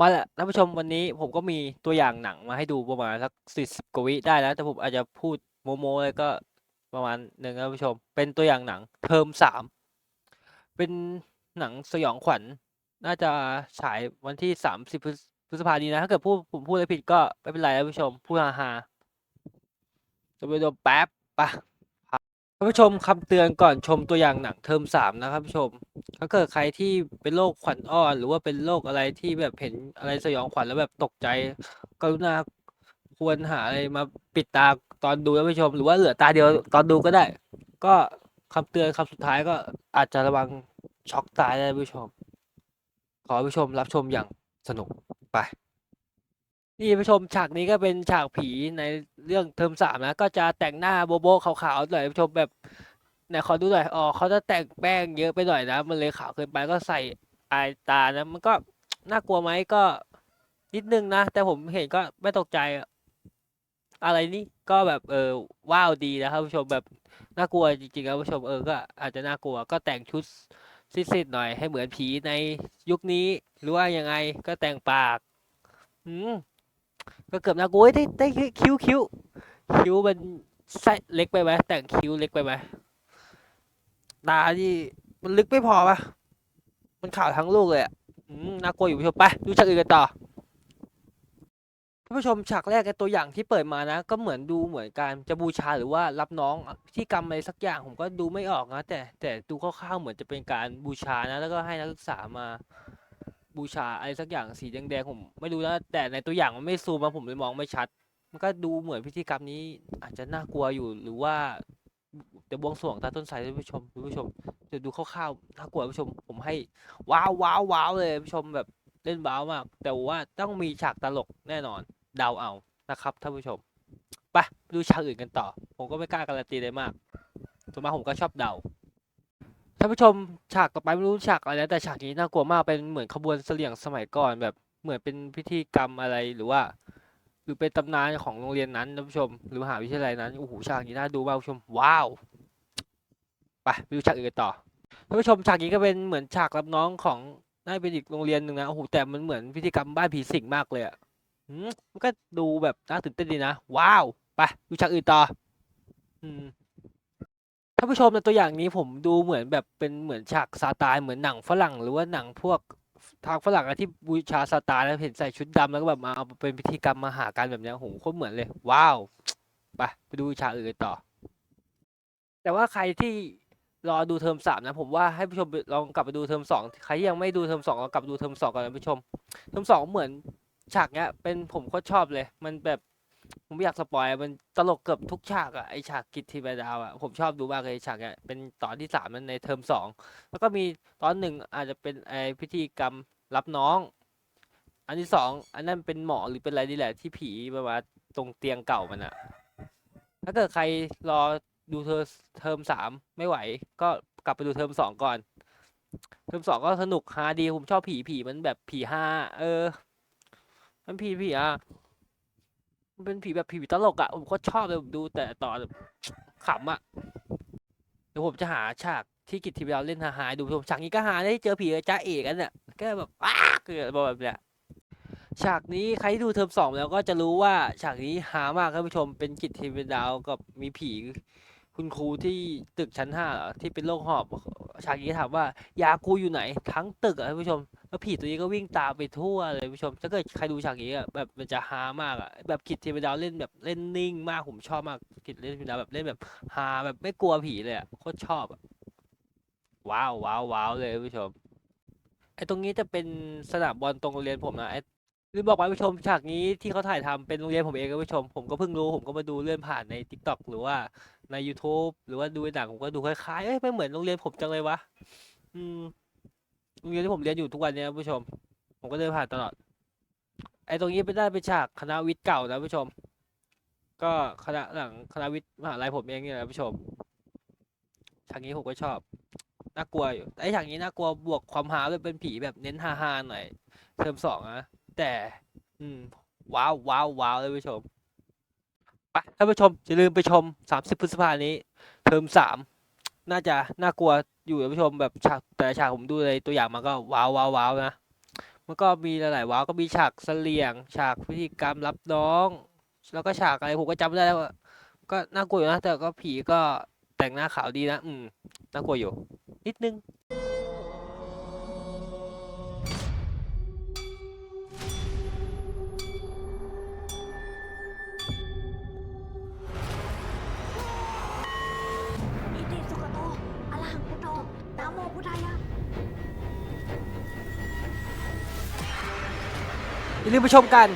มาแล้วท่านผู้ชมวันนี้ผมก็มีตัวอย่างหนังมาให้ดูประมาณสักสี่สิบกว่าวิได้แล้ว แต่ผมอาจจะพูดโมโมเลยก็ประมาณหนึ่งนะท่านผู้ชม เป็นตัวอย่างหนังเทอมสามเป็นหนังสยองขวัญน่าจะฉายวันที่สามสิบพฤษภานี้นะ ถ้าเกิดพูดผมพูดอะไรผิดก็ไม่เป็นไรท่านผู้ชม พูดฮาฮาจะไปดูแป๊บปะ ท่านผู้ชมคำเตือนก่อนชมตัวอย่างหนังเทอมสามนะครับผู้ชม ถ้าเกิดใครที่เป็นโรคขวัญอ่อน หรือว่าเป็นโรคอะไรที่แบบเห็นอะไรสยองขวัญแล้วแบบตกใจ กรุณาควรหาอะไรมาปิดตาตอนดูนผู้ชม หรือว่าเหลือตาเดียวตอนดูก็ได้ ก็คำเตือนคำสุดท้ายก็อาจจะระวังช็อกตายได้นผู้ชม ขอผู้ชมรับชมอย่างสนุกไป นี่ผู้ชมฉากนี้ก็เป็นฉากผีในเรื่องเทอมสามนะ ก็จะแต่งหน้าโบโบขาวๆหน่อยผู้ชมแบบไหนขอดูหน่อยอ๋อเขาจะแต่งแป้งเยอะไปหน่อยนะ มันเลยขาวเกินไปก็ใส่อายตานะ มันก็น่ากลัวไหมก็นิดนึงนะ แต่ผมเห็นก็ไม่ตกใจอะอะไรนี่ก็แบบเออว้าวดีนะครับผู้ชมแบบน่ากลัวจริงๆครับผู้ชมเออก็อาจจะน่ากลัวก็แต่งชุดซิดๆหน่อยให้เหมือนผีในยุคนี้หรือว่ายังไงก็แต่งปากอืม ก็เกือบน่ากลัวเฮ้ยได้ได้คิ้วคิ้วคิ้วมันไส้เล็กไปไหมแต่งคิ้วเล็กไปไหมตาที่มันลึกไม่พอปะมันขาวทั้งลูกเลยอะน่ากลัวอยู่ผู้ชมไปดูฉากอื่นกันต่อท่านผู้ชมฉากแรกในตัวอย่างที่เปิดมานะ ก็เหมือนดูเหมือนการจะบูชาหรือว่ารับน้องพิธีกรรมอะไรสักอย่างผมก็ดูไม่ออกนะแต่แต่ดูคร่าวๆเหมือนจะเป็นการบูชานะ แล้วก็ให้นักศึกษามา บูชาอะไรสักอย่างสีแดงๆผมไม่รู้นะแต่ในตัวอย่างมันไม่ซูมมาผมเลยมองไม่ชัด มันก็ดูเหมือนพิธีกรรมนี้ อาจจะน่ากลัวอยู่หรือว่าจะบวงสรวงตาต้นไทรท่านผู้ชมท่านผู้ชมจะดูคร่าวๆน่ากลัวผู้ชม ผมให้ว้าวว้าวว้าวเลยผู้ชมแบบเล่นว้าวมาก แต่ว่าต้องมีฉากตลกแน่นอนเดาเอานะครับท่านผู้ชมไปไปดูฉากอื่นกันต่อ ผมก็ไม่กล้าการันตีเลยมากส่วนมากผมก็ชอบเดา ท่านผู้ชมฉากต่อไปไม่รู้ฉากอะไรนะแต่ฉากนี้น่ากลัวมากเป็นเหมือนขบวนเสลี่ยงสมัยก่อนแบบเหมือนเป็นพิธีกรรมอะไรหรือว่า หรือเป็นตำนานของโรงเรียนนั้นท่านผู้ชม หรือมหาวิทยาลัยนั้นโอ้โหฉากนี้น่าดูมากท่านผู้ชมว้าวไปไปดูฉากอื่นต่อท่านผู้ชมฉากนี้ก็เป็นเหมือนฉากรับน้องของน่าเป็นอีกโรงเรียนหนึ่งนะโอ้โหแต่มันเหมือนพิธีกรรมบ้านผีสิงมากเลยอะอืมมันก็ดูแบบน่าตื่นเต้นดีนะว้าวไปดูฉากอื่นต่อ อืม ท่านผู้ชมในตัวอย่างนี้ผมดูเหมือนแบบเป็นเหมือนฉากซาตานเหมือนหนังฝรั่ง หรือว่าหนังพวกทางฝรั่งอะที่บูชาซาตานแล้วเห็นใส่ชุดดำแล้วก็แบบมาเอาเป็นพิธีกรรมมาหากันแบบเนี้ยโหโคตรเหมือนเลย ว้าวไปไปดูฉากอื่นต่อ แต่ว่าใครที่รอดูเทอมสามนะผมว่าให้ผู้ชมลองกลับไปดูเทอมสองใครที่ยังไม่ดูเทอมสองลองกลับไปดูเทอมสองก่อนนะผู้ชมเทอมสองเหมือนฉากเนี้ยเป็นผมก็ชอบเลย มันแบบ ผมไม่อยากสปอยมันตลกเกือบทุกฉากอะไอฉากกิจทีบดาวอะผมชอบดูมากเลยฉากเนี้ยเป็นตอนที่สามมันในเทอมสองแล้วก็มีตอนหนึ่งอาจจะเป็นไอพิธีกรรมรับน้อง อันที่สองอันนั้นเป็นหมอหรือเป็นอะไรนี่แหละที่ผีมามาตรงเตียงเก่ามันอะถ้าเกิดใครรอดูเทอเทอมสามไม่ไหว ก็กลับไปดูเทอมสองก่อน เทอมสองก็สนุกฮาดีผมชอบผีผีมันแบบผีฮาเออ มันผีผีอะ มันเป็นผีแบบผีตลกอะ่ะผมก็ชอบเลยผมดูแต่ตอนขำอะ่ะเดี๋ยวผมจะหาฉากที่กิจทีวีเราเล่นฮาๆดูผมฉากนี้ก็หาได้เจอผีจ้าเอกกันเนี่ยก็แบบอ้าคือแบบเนี้ยฉากนี้ใครที่ดูเทอมสองแล้วก็จะรู้ว่าฉากนี้หามากครับผู้ชมเป็นกิจทีวีดาวกับมีผี คุณครูที่ตึกชั้นห้าที่เป็นโรคหอบฉากี้ถามว่ายากูอยู่ไหน ทั้งตึกอะท่านผู้ชมแล้วผีตัวนี้ก็วิ่งตามไปทั่วเลยผู้ชม ถ้าเกิดใครดูฉากนี้อะแบบมันจะฮามากอะแบบกิจเทวดาวเล่นแบบเล่นนิ่งมากผมชอบมากกิจเล่นเทวดาวแบบเล่นแบบฮาแบบไม่กลัวผีเลยอะโคตรชอบอะว้าวว้าวว้าวเลยผู้ชมไอ้ตรงนี้จะเป็นสนามบอลตรงโรงเรียนผมนะไอ้ ลืมบอกไปผู้ชมฉากนี้ที่เขาถ่ายทำเป็นโรงเรียนผมเองครับผู้ชม ผมก็เพิ่งรู้ผมก็มาดูเลื่อนผ่านใน t ิ k t o k หรือว่าใน YouTube หรือว่าดูในหนังผมก็ดูคล้ายๆเอ้ยไม่เหมือนโรงเรียนผมจังเลยวะอืมโรงเรียนที่ผมเรียนอยู่ทุกวันเนี้ยผู้ชม ผมก็เดินผ่านตลอด ไอ้ตรงนี้เป็นได้เป็นฉากคณะวิทย์เก่านะผู้ชม ก็คณะหลังคณะวิทย์มหาลัยผมเองเนี่ยนะผู้ชมฉากนี้ผมก็ชอบ น่ากลัวอยู่ไอ้ฉากนี้น่ากลัวบวกความฮาด้วยเป็นผีแบบเน้นฮาๆหน่อยเทอมสองนะ แต่ อืม ว้าวว้าวว้าวท่านผู้ชมไปท่านผู้ชมอย่าลืมไปชมสามสิบพฤษภานี้ เทอมสามน่าจะน่ากลัวอยู่ท่านผู้ชมแบบฉากแต่ฉากผมดูในตัวอย่างมาก็ว้าวว้าวว้าวนะมันก็มีหลายๆว้าวก็มีฉากเสลี่ยง ฉากพิธีกรรมรับน้อง แล้วก็ฉากอะไรผมก็จำไม่ได้แล้วก็น่ากลัวอยู่นะแต่ก็ผีก็แต่งหน้าขาวดีนะ อืมน่ากลัวอยู่ นิดนึง ผู้ใดอะอย่าลืมไปชมกัน